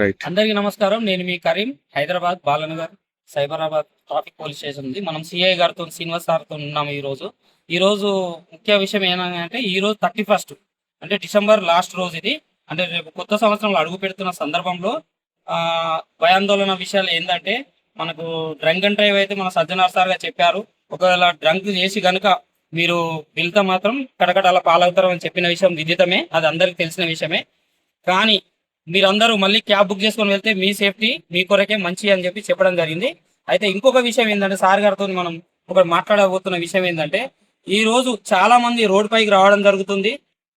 Right అందరికీ నమస్కారం. నేను మీ Karim Hyderabad Balanagar Cyberabad traffic police station ఉంది. మనం సిఐ గారితో శ్రీనివాస్ సార్తో ఉన్నాం ఈ రోజు ఈ రోజు ముఖ్య విషయం ఏంటంటే ఈ రోజు థర్టీ ఫస్ట్ అంటే డిసెంబర్ లాస్ట్ రోజు ఇది. అంటే రేపు కొత్త సంవత్సరంలో అడుగు పెడుతున్న సందర్భంలో భయాందోళన విషయాలు ఏంటంటే మనకు డ్రంక్ అండ్ డ్రైవ్ అయితే మన సజ్జనార్ సార్గా చెప్పారు. ఒకవేళ డ్రంక్ చేసి కనుక మీరు వెళ్తే మాత్రం కడకడాల పాలవుతారు అని చెప్పిన విషయం విదితమే. అది అందరికి తెలిసిన విషయమే. కానీ మీరందరూ మళ్ళీ క్యాబ్ బుక్ చేసుకొని వెళ్తే మీ సేఫ్టీ మీ కొరకే మంచి అని చెప్పి చెప్పడం జరిగింది. అయితే ఇంకొక విషయం ఏంటంటే సార్ గారితో మనం ఒకటి మాట్లాడబోతున్న విషయం ఏంటంటే ఈ రోజు చాలా మంది రోడ్ పైకి రావడం జరుగుతుంది.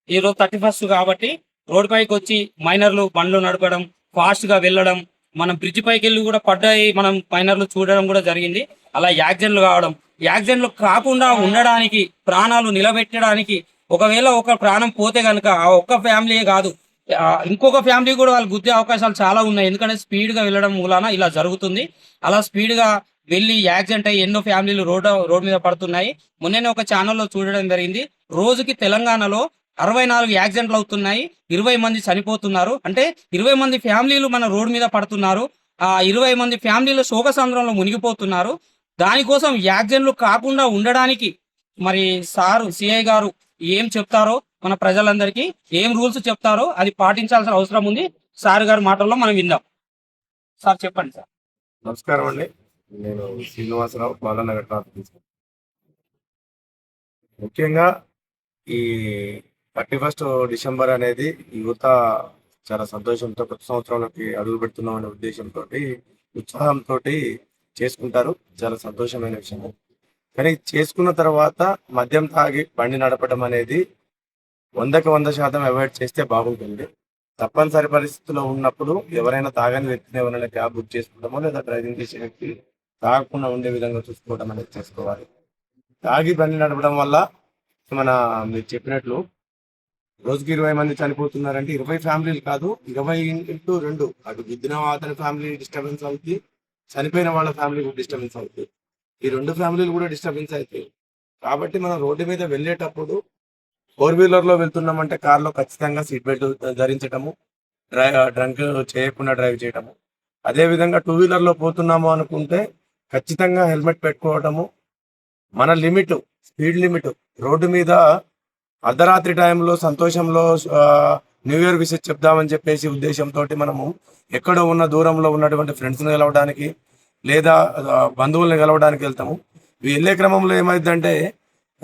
ఈ రోజు థర్టీ ఫస్ట్ కాబట్టి రోడ్ పైకి వచ్చి మైనర్లు బండ్లు నడపడం ఫాస్ట్గా వెళ్ళడం మనం బ్రిడ్జ్ పైకి వెళ్ళి కూడా పడ్డాయి మనం మైనర్లు చూడడం కూడా జరిగింది. అలా యాక్సిడెంట్లు కావడం యాక్సిడెంట్లు కాకుండా ఉండడానికి ప్రాణాలు నిలబెట్టడానికి ఒకవేళ ఒక ప్రాణం పోతే కనుక ఆ ఒక్క ఫ్యామిలీ కాదు ఇంకొక ఫ్యామిలీ కూడా వాళ్ళు గుద్దే అవకాశాలు చాలా ఉన్నాయి. ఎందుకంటే స్పీడ్గా వెళ్ళడం మూలాన ఇలా జరుగుతుంది. అలా స్పీడ్గా వెళ్ళి యాక్సిడెంట్ అయ్యి ఎన్నో ఫ్యామిలీలు రోడ్ రోడ్ మీద పడుతున్నాయి. మొన్ననే ఒక ఛానల్లో చూడడం జరిగింది. రోజుకి తెలంగాణలో అరవై నాలుగు యాక్సిడెంట్లు అవుతున్నాయి. ఇరవై మంది చనిపోతున్నారు. అంటే ఇరవై మంది ఫ్యామిలీలు మన రోడ్ మీద పడుతున్నారు. ఆ ఇరవై మంది ఫ్యామిలీలు శోక సంద్రంలో మునిగిపోతున్నారు. దానికోసం యాక్సిడెంట్లు కాకుండా ఉండడానికి మరి సారు సిఐ గారు ఏం చెప్తారో మన ప్రజలందరికీ ఏం రూల్స్ చెప్తారో అది పాటించాల్సిన అవసరం ఉంది. సార్ గారి మాటల్లో మనం విందాం. సార్ చెప్పండి సార్. నమస్కారం అండి. నేను శ్రీనివాసరావు బాలనగర్ ట్రాఫిక్ ముఖ్యంగా ఈ థర్టీ ఫస్ట్ డిసెంబర్ అనేది యువత చాలా సంతోషంతో కొత్త సంవత్సరంలోకి అడుగు పెడుతున్నాం అనే ఉద్దేశంతో ఉత్సాహంతో చేసుకుంటారు. చాలా సంతోషమైన విషయం. కానీ చేసుకున్న తర్వాత మద్యం తాగి బండి నడపడం అనేది వందకి వంద శాతం అవాయిడ్ చేస్తే బాగుంటుంది. తప్పనిసరి పరిస్థితుల్లో ఉన్నప్పుడు ఎవరైనా తాగని వ్యక్తిని ఎవరైనా క్యాబ్ బుక్ చేసుకోవడమో లేదా డ్రైవింగ్ చేసే వ్యక్తి తాగకుండా ఉండే విధంగా చూసుకోవడం అనేది చేసుకోవాలి. తాగి బండి నడపడం వల్ల మన మీరు చెప్పినట్లు రోజుకి ఇరవై మంది చనిపోతున్నారంటే ఇరవై ఫ్యామిలీలు కాదు ఇరవై ఇంటూ రెండు అటు గుద్దిన అతని ఫ్యామిలీ డిస్టర్బెన్స్ అవుతుంది చనిపోయిన వాళ్ళ ఫ్యామిలీ కూడా డిస్టర్బెన్స్ అవుతుంది ఈ రెండు ఫ్యామిలీలు కూడా డిస్టర్బెన్స్ అవుతాయి. కాబట్టి మనం రోడ్డు మీద వెళ్ళేటప్పుడు ఫోర్ వీలర్లో వెళ్తున్నామంటే కార్లో ఖచ్చితంగా సీట్ బెల్ట్ ధరించటము డ్రైవ్ డ్రంక్ చేయకుండా డ్రైవ్ చేయటము. అదే విధంగా టూ వీలర్లో పోతున్నాము అనుకుంటే ఖచ్చితంగా హెల్మెట్ పెట్టుకోవటము మన లిమిట్ స్పీడ్ లిమిట్ రోడ్డు మీద అర్ధరాత్రి టైంలో సంతోషంలో న్యూ ఇయర్ విషెస్ చెప్దామని చెప్పేసి ఉద్దేశంతో మనము ఎక్కడో ఉన్న దూరంలో ఉన్నటువంటి ఫ్రెండ్స్ని కలవడానికి లేదా బంధువుల్ని కలవడానికి వెళ్తాము. వెళ్ళే క్రమంలో ఏమైందంటే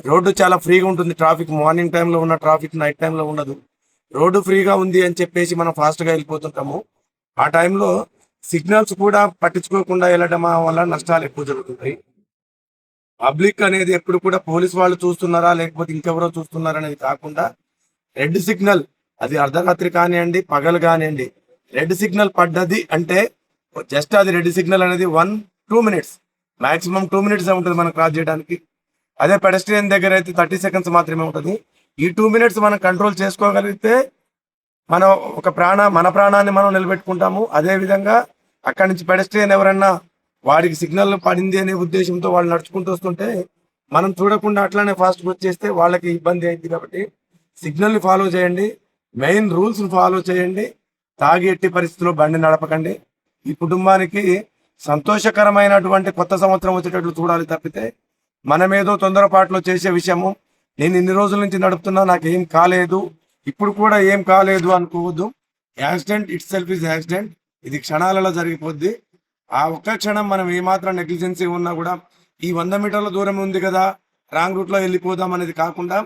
రోడ్డు చాలా ఫ్రీగా ఉంటుంది. ట్రాఫిక్ మార్నింగ్ టైంలో ఉన్న ట్రాఫిక్ నైట్ టైంలో ఉండదు. రోడ్డు ఫ్రీగా ఉంది అని చెప్పేసి మనం ఫాస్ట్గా వెళ్ళిపోతుంటాము. ఆ టైంలో సిగ్నల్స్ కూడా పట్టించుకోకుండా వెళ్ళడం వల్ల నష్టాలు ఎక్కువ జరుగుతుంటాయి. పబ్లిక్ అనేది ఎప్పుడు కూడా పోలీస్ వాళ్ళు చూస్తున్నారా లేకపోతే ఇంకెవరో చూస్తున్నారా అనేది కాకుండా రెడ్ సిగ్నల్ అది అర్ధరాత్రి కానివ్వండి పగలు కానివ్వండి రెడ్ సిగ్నల్ పడ్డది అంటే జస్ట్ అది రెడ్ సిగ్నల్ అనేది one two minutes maximum two minutes ఉంటుంది మనం క్రాస్ చేయడానికి అదే పెడస్ట్రియన్ దగ్గర అయితే థర్టీ సెకండ్స్ మాత్రమే ఉంటుంది. ఈ టూ మినిట్స్ మనం కంట్రోల్ చేసుకోగలిగితే మనం ఒక ప్రాణ మన ప్రాణాన్ని మనం నిలబెట్టుకుంటాము. అదేవిధంగా అక్కడి నుంచి పెడస్ట్రియన్ ఎవరన్నా వాడికి సిగ్నల్ పడింది అనే ఉద్దేశంతో వాళ్ళు నడుచుకుంటూ వస్తుంటే మనం చూడకుండా అట్లానే ఫాస్ట్ వచ్చేస్తే వాళ్ళకి ఇబ్బంది అయింది కాబట్టి సిగ్నల్ని ఫాలో చేయండి. మెయిన్ రూల్స్ని ఫాలో చేయండి. తాగి ఎట్టి పరిస్థితుల్లో బండి నడపకండి. ఈ కుటుంబానికి సంతోషకరమైనటువంటి కొత్త సంవత్సరం వచ్చేటట్లు చూడాలి తప్పితే మనమేదో తొందరపాటులో చేసే విషయము. నేను ఇన్ని రోజుల నుంచి నడుపుతున్నా నాకు ఏం కాలేదు. ఇప్పుడు కూడా ఏం కాలేదు అనుకోవద్దు. Accident itself is accident. ఇది క్షణాలలో జరిగిపోద్ది. ఆ ఒక్క క్షణం మనం ఏమాత్రం నెగ్లిజెన్సీ ఉన్నా కూడా ఈ వంద మీటర్ల దూరం ఉంది కదా రాంగ్ రూట్లో వెళ్ళిపోదాం అనేది కాకుండా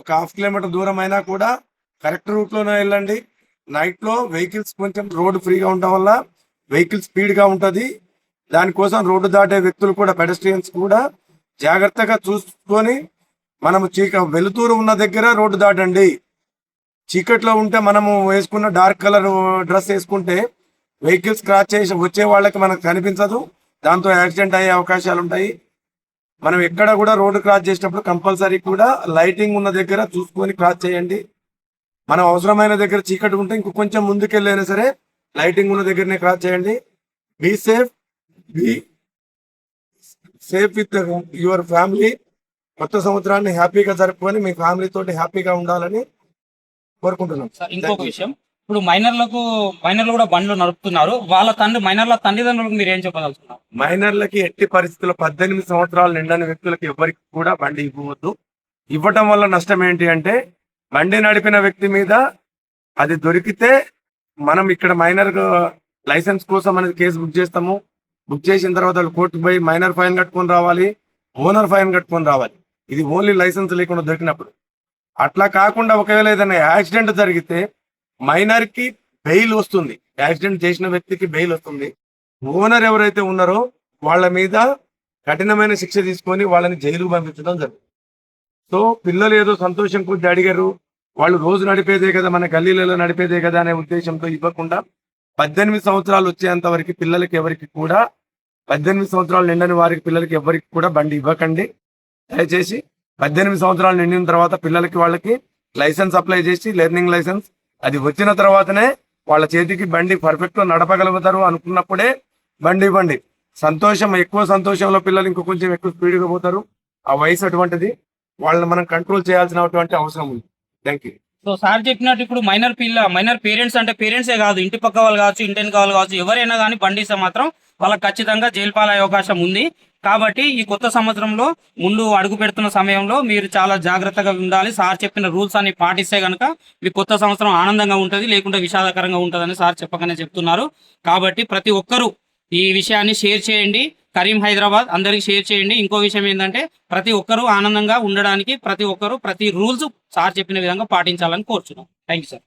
ఒక హాఫ్ కిలోమీటర్ దూరం అయినా కూడా కరెక్ట్ రూట్లోనే వెళ్ళండి. నైట్లో వెహికల్స్ కొంచెం రోడ్డు ఫ్రీగా ఉండడం వల్ల వెహికల్ స్పీడ్గా ఉంటుంది. దానికోసం రోడ్డు దాటే వ్యక్తులు కూడా పెడస్ట్రియన్స్ కూడా జాగ్రత్తగా చూసుకొని మనము చీక వెలుతురు ఉన్న దగ్గర రోడ్డు దాటండి. చీకట్లో ఉంటే మనము వేసుకున్న డార్క్ కలర్ డ్రెస్ వేసుకుంటే వెహికల్స్ క్రాచ్ చేసి వచ్చే వాళ్ళకి మనకు కనిపించదు. దాంతో యాక్సిడెంట్ అయ్యే అవకాశాలు ఉంటాయి. మనం ఎక్కడ కూడా రోడ్డు క్రాస్ చేసేటప్పుడు కంపల్సరీ కూడా లైటింగ్ ఉన్న దగ్గర చూసుకొని క్రాస్ చేయండి. మనం అవసరమైన దగ్గర చీకటి ఉంటే ఇంకో కొంచెం ముందుకెళ్ళైనా సరే లైటింగ్ ఉన్న దగ్గరనే క్రాస్ చేయండి. Be safe be safe with your family కొత్త సంవత్సరాన్ని హ్యాపీగా జరుపుకొని మీ ఫ్యామిలీ తోటి హ్యాపీగా ఉండాలని కోరుకుంటున్నాం. సార్ ఇంకొక విషయం. ఇప్పుడు మైనర్లకు మైనర్లు కూడా బండ్లు నడుపుతున్నారు. వాళ్ళ తండ్రి మైనర్ల తల్లిదండ్రులకు మీరు ఏం చెప్పదలుచున్నారు మైనర్లకి ఎట్టి పరిస్థితుల్లో పద్దెనిమిది సంవత్సరాలు నిండని వ్యక్తులకు ఎవరికి కూడా బండి ఇవ్వవద్దు. ఇవ్వటం వల్ల నష్టం ఏంటి అంటే బండి నడిపిన వ్యక్తి మీద అది దొరికితే మనం ఇక్కడ మైనర్ లైసెన్స్ కోసం అనేది కేసు బుక్ చేస్తాము. బుక్ చేసిన తర్వాత వాళ్ళు కోర్టుకు పోయి మైనర్ ఫైన్ కట్టుకొని రావాలి ఓనర్ ఫైన్ కట్టుకొని రావాలి. ఇది ఓన్లీ లైసెన్స్ లేకుండా దొరికినప్పుడు. అట్లా కాకుండా ఒకవేళ ఏదైనా యాక్సిడెంట్ జరిగితే మైనర్కి బెయిల్ వస్తుంది. యాక్సిడెంట్ చేసిన వ్యక్తికి బెయిల్ వస్తుంది. ఓనర్ ఎవరైతే ఉన్నారో వాళ్ళ మీద కఠినమైన శిక్ష తీసుకొని వాళ్ళని జైలుకు పంపించడం జరుగుతుంది. సో పిల్లలు ఏదో సంతోషం కొద్ది అడిగారు వాళ్ళు రోజు నడిపేదే కదా మన గల్లీలలో నడిపేదే కదా అనే ఉద్దేశంతో ఇవ్వకుండా పద్దెనిమిది సంవత్సరాలు వచ్చేంత వరకు పిల్లలకి ఎవరికి కూడా పద్దెనిమిది సంవత్సరాలు నిండని వారికి పిల్లలకి ఎవరికి కూడా బండి ఇవ్వకండి. దయచేసి పద్దెనిమిది సంవత్సరాలు నిండిన తర్వాత పిల్లలకి వాళ్ళకి లైసెన్స్ అప్లై చేసి లెర్నింగ్ లైసెన్స్. అది వచ్చిన తర్వాతనే వాళ్ళ చేతికి బండి పర్ఫెక్ట్ నడపగలుగుతారు అనుకున్నప్పుడే బండి ఇవ్వండి. సంతోషం ఎక్కువ సంతోషంలో పిల్లలు ఇంకో కొంచెం ఎక్కువ స్పీడ్గా పోతారు. ఆ వయసు అటువంటిది వాళ్ళని మనం కంట్రోల్ చేయాల్సినటువంటి అవసరం ఉంది. థ్యాంక్ యూ సో సార్ చెప్పినట్టు ఇప్పుడు మైనర్ పిల్ల మైనర్ పేరెంట్స్ అంటే పేరెంట్సే కాదు ఇంటి పక్క వాళ్ళు కావచ్చు ఇంటి వెనక వాళ్ళు కావచ్చు ఎవరైనా కానీ బండిస్తే మాత్రం వాళ్ళకి ఖచ్చితంగా జైలు పాలయ్యే అవకాశం ఉంది. కాబట్టి ఈ కొత్త సంవత్సరంలో ముందు అడుగు పెడుతున్న సమయంలో మీరు చాలా జాగ్రత్తగా ఉండాలి. సార్ చెప్పిన రూల్స్ అన్ని పాటిస్తే కనుక మీ కొత్త సంవత్సరం ఆనందంగా ఉంటుంది లేకుంటే విషాదకరంగా ఉంటుందని సార్ చెప్పకనే చెప్తున్నారు. కాబట్టి ప్రతి ఒక్కరూ ఈ విషయాన్ని షేర్ చేయండి. కరీం హైదరాబాద్. అందరికి షేర్ చేయండి. ఇంకో విషయం ఏంటంటే ప్రతి ఒక్కరూ ఆనందంగా ఉండడానికి ప్రతి ఒక్కరూ ప్రతి రూల్స్ సార్ చెప్పిన విధంగా పాటించాలని కోరుచున్నాం. Thank you sir.